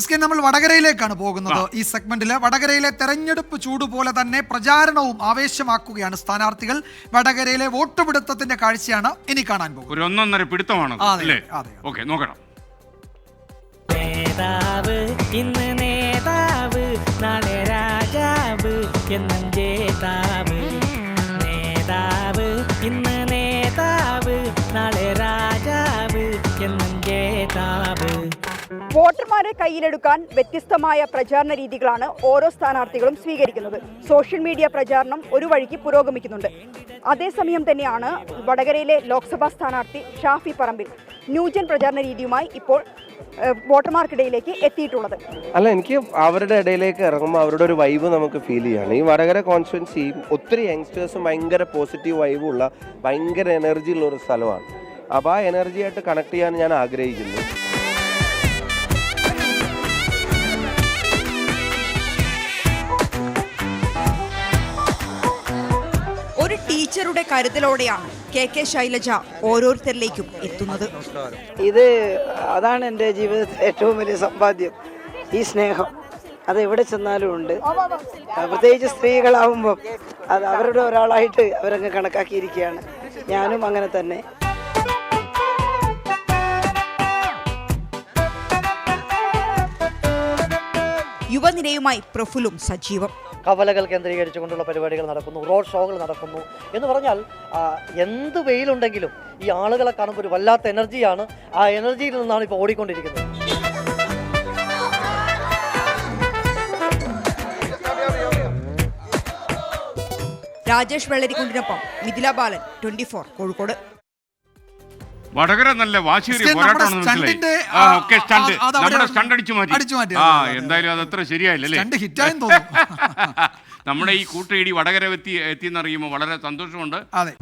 S K നമ്മൾ വടകരയിലേക്കാണ് പോകുന്നത്. ഈ സെഗ്മെന്റിൽ വടകരയിലെ തെരഞ്ഞെടുപ്പ് ചൂട് പോലെ തന്നെ പ്രചാരണവും ആവേശമാക്കുകയാണ് സ്ഥാനാർത്ഥികൾ. വടകരയിലെ വോട്ടുപിടുത്തത്തിന്റെ കാഴ്ചയാണ് ഇനി കാണാൻ പോകുന്നത്. ഒരു ഒന്നൊന്നര പിടുത്തമാണ്. ഓക്കെ നോക്കണം. നേതാവ് ഇന്ന് നേതാവ് നാളെ രാജാവ് എന്നും ജേതാവ്. നേതാവ് ഇന്ന് നേതാവ് നാളെ രാജാവ് എന്നും ജേതാവ്. വോട്ടർമാരെ കയ്യിലെടുക്കാൻ വ്യത്യസ്തമായ പ്രചാരണ രീതികളാണ് ഓരോ സ്ഥാനാർത്ഥികളും സ്വീകരിക്കുന്നത്. സോഷ്യൽ മീഡിയ പ്രചാരണം ഒരു വഴിക്ക് പുരോഗമിക്കുന്നുണ്ട്. അതേസമയം തന്നെയാണ് വടകരയിലെ ലോക്സഭാ സ്ഥാനാർത്ഥി ഷാഫി പറമ്പിൽ ന്യൂജൻ പ്രചാരണ രീതിയുമായി ഇപ്പോൾ വോട്ടർമാർക്കിടയിലേക്ക് എത്തിയിട്ടുള്ളത്. അല്ല എനിക്ക് അവരുടെ ഇടയിലേക്ക് ഇറങ്ങുമ്പോൾ അവരുടെ ഒരു വൈബ് നമുക്ക് ഫീൽ ചെയ്യാണ്. ഈ വടകര കോൺസ്റ്റുവൻസി ഒത്തിരി യങ്സ്റ്റേഴ്സും ഭയങ്കര പോസിറ്റീവ് വൈബ് ഉള്ള ഭയങ്കര എനർജി ഉള്ള ഒരു സ്ഥലമാണ്. അപ്പോൾ ആ എനർജിയായിട്ട് കണക്ട് ചെയ്യാൻ ഞാൻ ആഗ്രഹിക്കുന്നു. ടീച്ചറുടെ കരുതലോടെയാണ് കെ കെ ശൈലജ ഓരോരുത്തരിലേക്കും എത്തുന്നത്. ഇത് അതാണ് എന്റെ ജീവിതത്തിലെ ഏറ്റവും വലിയ സമ്പാദ്യം ഈ സ്നേഹം. അത് എവിടെ ചെന്നാലും ഉണ്ട്. പ്രത്യേകിച്ച് സ്ത്രീകളാവുമ്പം അത് അവരുടെ ഒരാളായിട്ട് അവരങ്ങ് കണക്കാക്കിയിരിക്കുകയാണ്. ഞാനും അങ്ങനെ തന്നെ. യുവനിരയുമായി പ്രഫുലും സജീവം. കവലകൾ കേന്ദ്രീകരിച്ചുകൊണ്ടുള്ള പരിപാടികൾ നടക്കുന്നു റോഡ് ഷോകൾ നടക്കുന്നു. എന്ന് പറഞ്ഞാൽ എന്ത് വെയിലുണ്ടെങ്കിലും ഈ ആളുകളെ കാണുമ്പോൾ ഒരു വല്ലാത്ത എനർജിയാണ്. ആ എനർജിയിൽ നിന്നാണ് ഇപ്പോൾ ഓടിക്കൊണ്ടിരിക്കുന്നത്. രാജേഷ് വെള്ളരിക്കുണ്ടിനൊപ്പം മിഥില ബാലൻ ട്വന്റി ഫോർ കോഴിക്കോട്. വടകര നല്ല വാശിയേറിയ പോരാട്ടമാണെന്ന് മനസ്സിലായി. നമ്മുടെ സ്റ്റണ്ട് അടിച്ചു മാറ്റി. ആ എന്തായാലും അത് അത്ര ശരിയായില്ലല്ലേ നമ്മുടെ ഈ കൂട്ടയിടി വടകര എത്തി എത്തിയെന്നറിയുമ്പോൾ വളരെ സന്തോഷമുണ്ട്. അതെ.